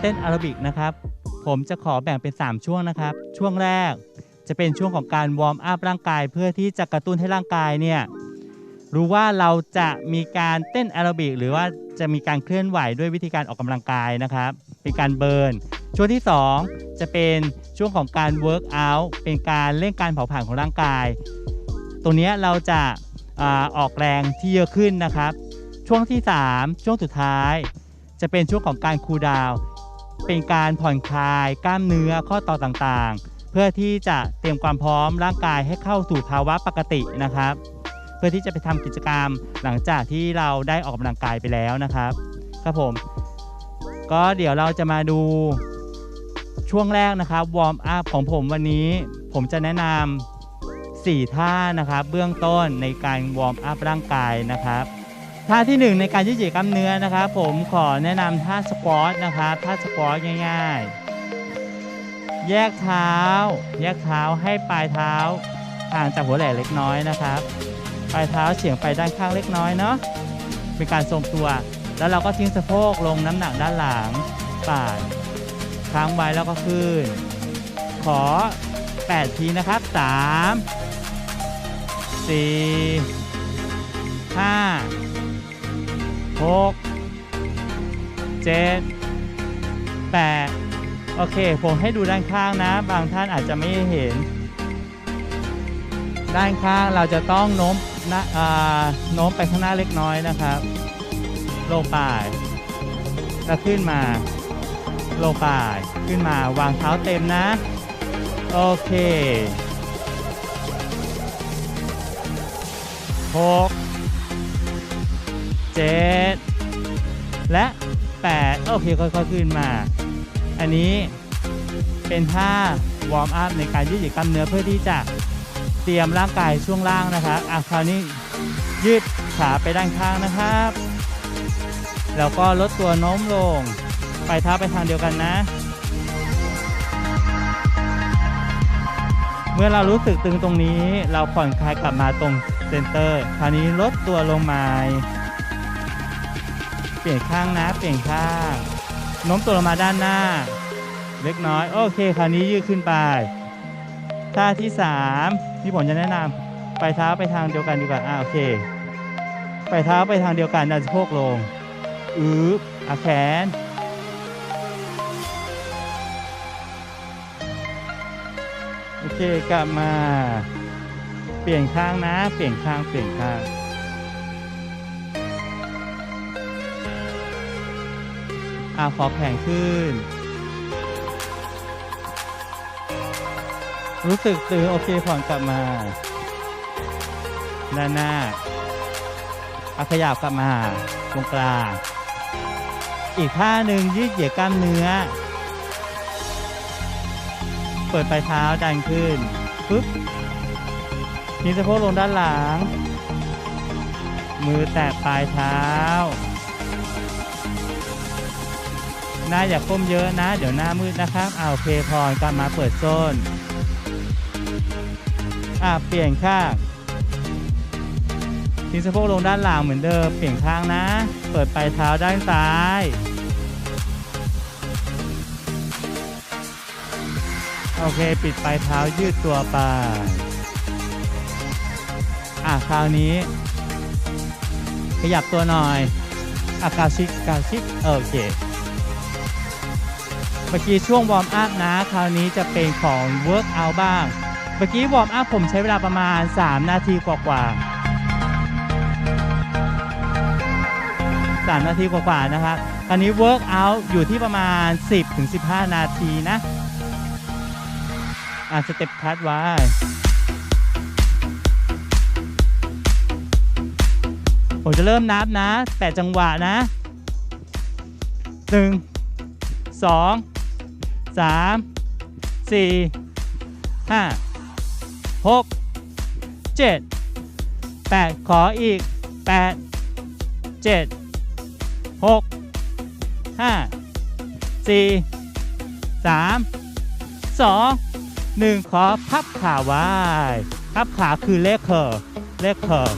เต้นแอโรบิกนะครับ ผมจะขอแบ่งเป็น 3 ช่วงนะครับ ช่วงแรกจะเป็นช่วงของการวอร์มอัพร่างกายเพื่อที่จะกระตุ้นให้ร่างกายเนี่ยรู้ว่าเราจะมีการเต้นแอโรบิกหรือว่าจะมีการเคลื่อนไหวด้วยวิธีการออกกำลังกายนะครับเป็นการเบิร์นช่วงที่ 2 จะเป็นช่วงของการเวิร์กอัลเป็นการเร่งการเผาผลาญของร่างกาย ตรงเนี้ยเราจะอออกแรงที่เยอะขึ้นนะครับ ช่วงที่ 3 ช่วงสุดท้าย จะเป็นช่วงของการคูลดาวน์ เป็นการผ่อนคลายกล้ามเนื้อข้อต่อต่างๆ เพื่อที่จะเตรียมความพร้อมร่างกายให้เข้าสู่ภาวะปกตินะครับ เพื่อที่จะไปทำกิจกรรมหลังจากที่เราได้ออกกำลังกายไปแล้วนะครับครับผม ก็เดี๋ยวเราจะมาดูช่วงแรกนะครับวอร์มอัพของผมวันนี้ ผมจะแนะนำ4ท่านะครับ เบื้องต้นในการวอร์มอัพร่างกายนะครับ ท่าที่ 1 ในการยืดเหยียดกล้ามเนื้อนะครับ ผมขอแนะนำท่าสควอตนะครับท่าสควอตง่าย ๆ แยกเท้า แยกเท้าให้ปลายเท้าห่างจากหัวไหล่เล็กน้อยนะครับ ปลายเท้าเฉียงไปด้านข้างเล็กน้อยเนาะเป็นการทรงตัว แล้วเราก็ทิ้งสะโพกลงน้ำหนักด้านหลังป่ายค้างไว้แล้วก็ขึ้น ขอ 8 ทีนะครับ 3 4 5 6 7 8โอเค ผมให้ดูด้านข้างนะ บางท่านอาจจะไม่เห็น ด้านข้างเราจะต้องโน้มนะโน้มไปข้างหน้าเล็กน้อยนะครับ ลงไปแล้วขึ้นมา ลงไปขึ้นมาวางเท้าเต็มนะ โอเคหก เจ็ดและแปดโอเค ค่อยๆ ขึ้นมา อันนี้เป็นท่าวอร์มอัพในการยืดหยียดกล้ามเนื้อเพื่อที่จะเตรียมร่างกายช่วงล่างนะครับอะคราวนี้ยืดขาไปด้านข้างนะครับ แล้วก็ลดตัวโน้มลง ไปเท้าไปทางเดียวกันนะ เมื่อเรารู้สึกตึงตรงนี้ เราผ่อนคลายกลับมาตรงเซนเตอร์ คราวนี้ลดตัวลงมา เปลี่ยนข้างนะ เปลี่ยนข้างโน้มตัวลงมาด้านหน้า เล็กน้อย โอเค คราวนี้ยืดขึ้นไป ท่าที่3ที่ผมจะแนะนำไปเท้าไปทางเดียวกันดีกว่า อ่าโอเค ไปเท้าไปทางเดียวกันดันสะโพกลง อืบอาแขน โอเค กลับมา เปลี่ยนข้างนะ เปลี่ยนข้าง เปลี่ยนข้าง อ่าขอแผงขึ้น รู้สึกตึงโอเคผ่อนกลับมาด้านหน้าอาขยับกลับมาตรงกลาง อีกท่าหนึ่งยืดเหยียดกล้ามเนื้อ เปิดปลายเท้าดันขึ้นปึ๊บทิ้งสะโพกลงด้านหลัง มือแตะปลายเท้า น้าอย่าก้มเยอะนะ เดี๋ยวหน้ามืดนะครับอ่าโอเคพอกลับมาเปิดส้นอ่าเปลี่ยนข้างทิ้งสะโพกลงด้านหลังเหมือนเดิมเปลี่ยนข้างนะ เปิดปลายเท้าด้านซ้ายโอเค ปิดปลายเท้ายืดตัวไป อะคราวนี้ ขยับตัวหน่อยอากาชิกกาชิกโอเค เมื่อกี้ช่วงวอร์มอัพนะ คราวนี้จะเป็นของเวิร์กเอาบ้าง เมื่อกี้วอร์มอัพผมใช้เวลาประมาณ 3 นาทีกว่าๆ3นาทีกว่าๆนะครับคราวนี้เวิร์กเอาอยู่ที่ประมาณ 10-15 นาทีนะ อะสเต็ปคัดไว้ผมจะเริ่มนับนะ 8 จังหวะนะ 1 2 3 4 5 6 7 8ขออีก8 7 6 5 4 3 2หนึ่งขอพับขาไว้พับขาคือเลขเคอร์เลขเคอร์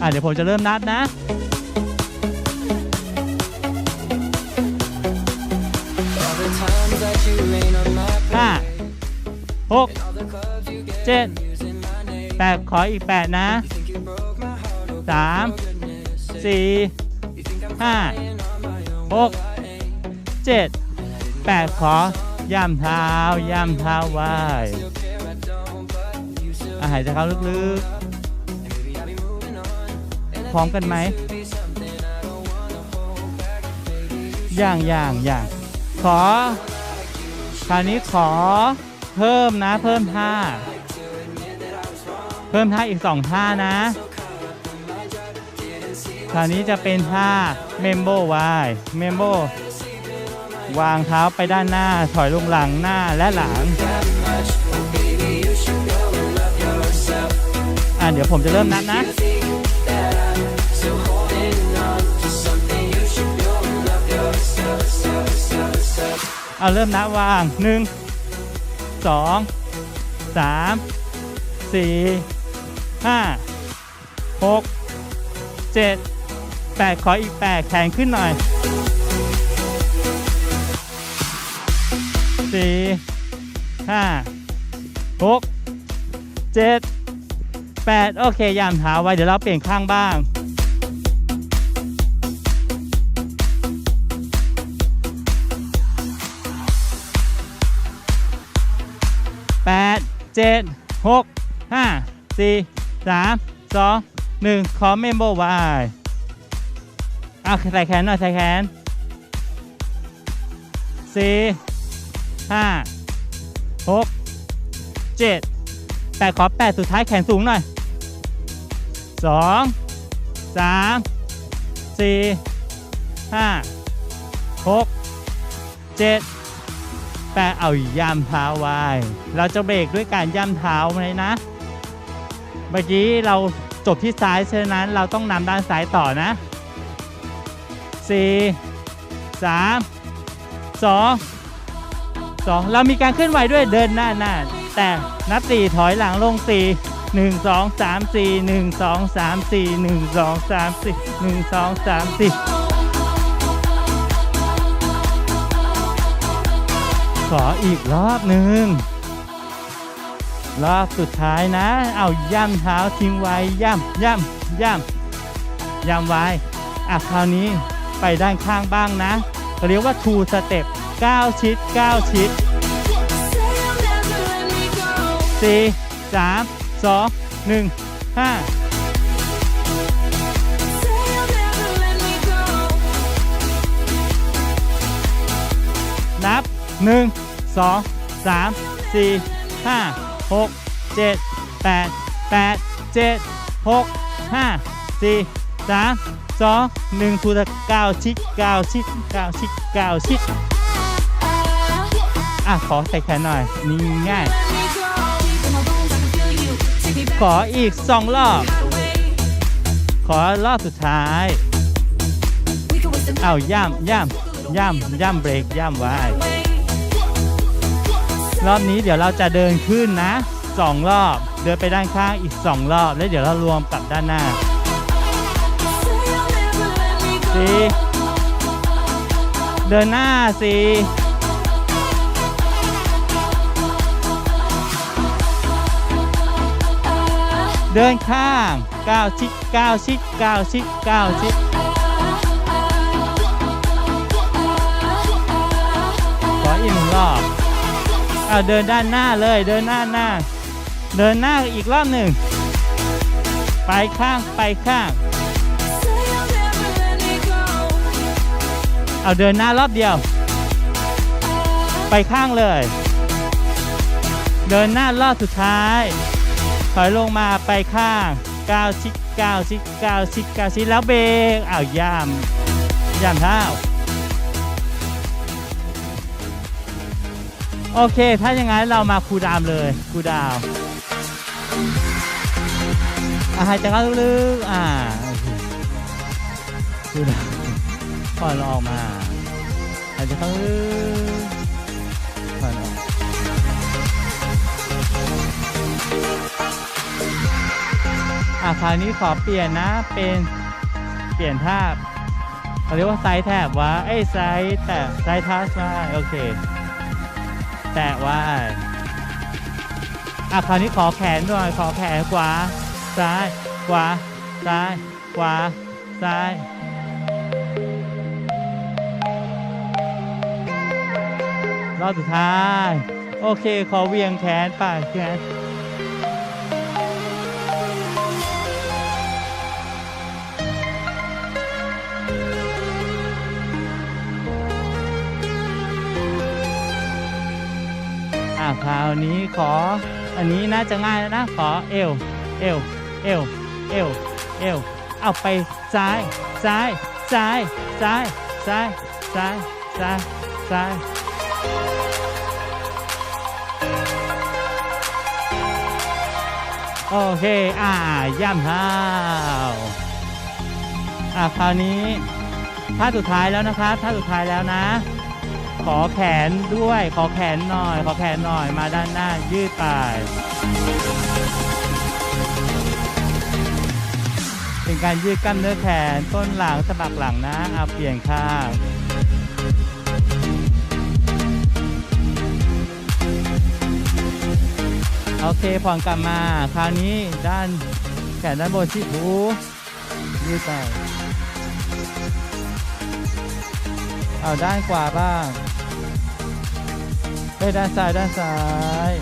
อะเดี๋ยวผมจะเริ่มนับนะ หกเจ็ดแปดขออีกแปดนะสามสี่ห้าหกเจ็ดแปดขอย่ำเท้าย่ำเท้าไหวอาหายใจเข้าลึกๆพร้อมกันไหมอย่างอย่างอย่างขอคราวนี้ขอ เพิ่มนะ เพิ่มท่า เพิ่มท่าอีกสองท่านะคราวนี้จะเป็นท่าเมมโบวายเมมโบวางเท้าไปด้านหน้า ถอยลงหลังหน้าและหลัง อะเดี๋ยวผมจะเริ่มนับนะเอาเริ่มนับวางหนึ่ง สองสามสี่ห้าหกเจ็ดแปดขออีกแปดแขนขึ้นหน่อยสี่ห้าหกเจ็ดแปดโอเค ยามเท้าไว้ เดี๋ยวเราเปลี่ยนข้างบ้าง 7 6 5 4 3 2 1 ขอเมมโบไว้เอาใส่แขนหน่อยใส่แขน 4 5 6 7 8 ขอ 8 สุดท้ายแขนสูงหน่อย 2 3 4 5 6 7 แปะเอาย่ำเท้าไว้ เราจะเบรกด้วยการย่ำเท้าเลยนะ เมื่อกี้เราจบที่ซ้ายฉะนั้น เราต้องนำด้านซ้ายต่อนะ 4 3 2 2 เรามีการเคลื่อนไหวด้วยเดินหน้าหน้า แต่นับ 4 ถอยหลังลง 4 1 2 3 4 1 2 3 4 1 2 3 4 1 2 3 4 ขออีกรอบหนึ่งรอบสุดท้ายนะ เอาย่ำเท้าทิ้งไว้ย่ำย่ำย่ำย่ำไว้อะคราวนี้ไปด้านข้างบ้างนะเรียกว่า two step 9 ชิด 9 ชิด 4 3 2 1 5นับ1 2 3 4 5 6 7 8 8 7 6 5 4 3 2 1ทูตะ9ชิด9ชิด9ชิด9ชิดอะขอใส่แขนหน่อยนี่ง่าย ขออีก2รอบ ขอรอบสุดท้ายเอาย่ำย่ำย่ำย่ำเบรกย่ำไว้ รอบนี้เดี๋ยวเราจะเดินขึ้นนะสองรอบ เดินไปด้านข้างอีกสองรอบ แล้วเดี๋ยวเรารวมกับด้านหน้าสี่เดินหน้าสี่เดินข้างก้าวชิดก้าวชิดก้าวชิดก้าวชิดขออีกหนึ่งรอบ เอาเดินด้านหน้าเลย เดินหน้าหน้า เดินหน้าอีกรอบหนึ่ง ไปข้างไปข้าง เอาเดินหน้ารอบเดียว ไปข้างเลย เดินหน้ารอบสุดท้าย ถอยลงมาไปข้างก้าวชิดก้าวชิดก้าวชิดก้าวชิดแล้วเบรกอ้าวย่ำย่ำเท้า โอเค ถ้าอย่างนั้นเรามาคูดาวเลยคูดาวอะหายใจเข้าลึกๆอ่าคคูดาวน์ผ่อนออกมาหายใจเข้าลึกผ่อนออกอะคราวนี้ขอเปลี่ยนนะเป็นเปลี่ยนท่าเขาเรียกว่าไซส์แถบว่าเอ้ยไซส์แต่ไซส์ทัสว่าโอเค แตะว่าอะคราวนี้ขอแขนหน่อยขอแขนขวา ซ้ายขวาซ้ายขวาซ้ายรอบสุดท้าย โอเค ขอเวียงแขนไปแขน คราวนี้ขอ อันนี้น่าจะง่ายนะขอเอวเอวเอวเอวเอวเอาไปซ้ายซ้ายซ้ายซ้ายซ้ายซ้ายซ้ายซ้ายโอเค อ่าย่ำเท้าอ่าคราวนี้ท่าสุดท้ายแล้วนะครับท่าสุดท้ายแล้วนะ ขอแขนด้วย ขอแขนหน่อย ขอแขนหน่อย มาด้านหน้า ยืดไป เป็นการยืดกล้ามเนื้อแขน ต้นหลังสะบักหลังนะเอาเปลี่ยนข้างโอเคผ่อนกลับมา คราวนี้ด้านแขนด้านบนที่หูยืดไปเอาด้านขวาบ้าง ไปด้านซ้ายด้านซ้าย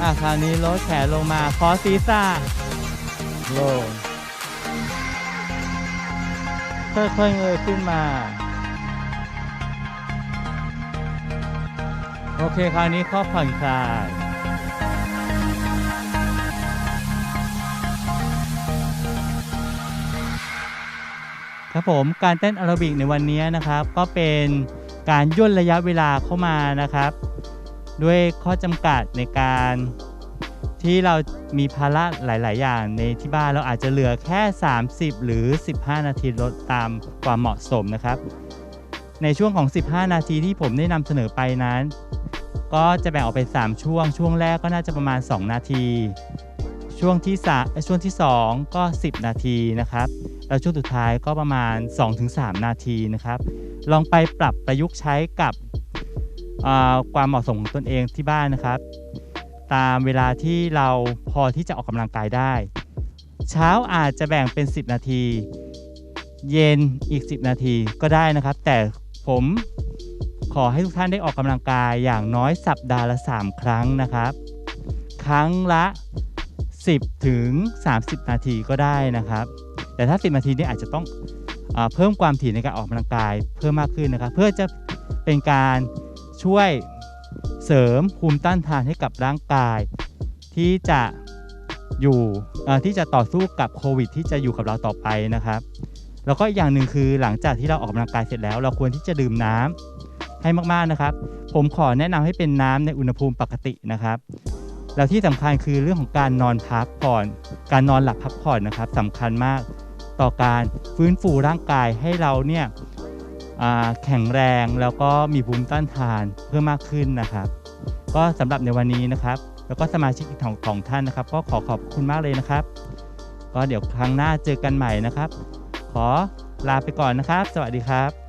อะคราวนี้ลดแขนลงมาขอศีรษะลงค่อยๆเงยขึ้นมา โอเคคราวนี้ข้อผ่อนคลายครับผมการเต้นแอโรบิกในวันนี้นะครับก็เป็น การย่นระยะเวลาเข้ามานะครับ ด้วยข้อจำกัดในการที่เรามีภาระหลาย ๆ อย่างในที่บ้านเราอาจจะเหลือแค่ 30 หรือ 15 นาทีลดตามความเหมาะสมนะครับ ในช่วงของ 15 นาทีที่ผมได้นำเสนอไปนั้น ก็จะแบ่งออกเป็น 3 ช่วง ช่วงแรกก็น่าจะประมาณ 2 นาที ช่วงที่สช่วงที่ 2 ก็ 10 นาทีนะครับ แล้วช่วงสุดท้ายก็ประมาณ 2-3 นาทีนะครับ ลองไปปรับประยุกต์ใช้กับความเหมาะสมของตนเองที่บ้านนะครับ ตามเวลาที่เราพอที่จะออกกำลังกายได้ เช้าอาจจะแบ่งเป็น 10 นาที เย็นอีก 10 นาทีก็ได้นะครับ แต่ผมขอให้ทุกท่านได้ออกกำลังกายอย่างน้อยสัปดาห์ละ 3 ครั้งนะครับ ครั้งละ 10 ถึง 30 นาทีก็ได้นะครับ แต่ถ้า 10 นาทีนี่อาจจะต้อง เพิ่มความถี่ในการออกกำลังกายเพิ่มมากขึ้นนะครับ เพื่อจะเป็นการช่วยเสริมภูมิต้านทานให้กับร่างกาย ที่จะอยู่ที่จะต่อสู้กับโควิด ที่จะอยู่กับเราต่อไปนะครับ แล้วก็อีกอย่างหนึ่งคือหลังจากที่เราออกกำลังกายเสร็จแล้ว เราควรที่จะดื่มน้ำให้มากๆนะครับ ผมขอแนะนำให้เป็นน้ำในอุณหภูมิปกตินะครับแล้วที่สำคัญคือเรื่องของการนอนพักผ่อน การนอนหลับพักผ่อนนะครับสำคัญมาก ต่อการฟื้นฟูร่างกายให้เราเนี่ยแข็งแรงแล้วก็มีภูมิต้านทานเพิ่มมากขึ้นนะครับ ก็สำหรับในวันนี้นะครับ แล้วก็สมาชิกอีกของของท่านนะครับ ก็ขอขอบคุณมากเลยนะครับ ก็เดี๋ยวครั้งหน้าเจอกันใหม่นะครับ ขอลาไปก่อนนะครับ สวัสดีครับ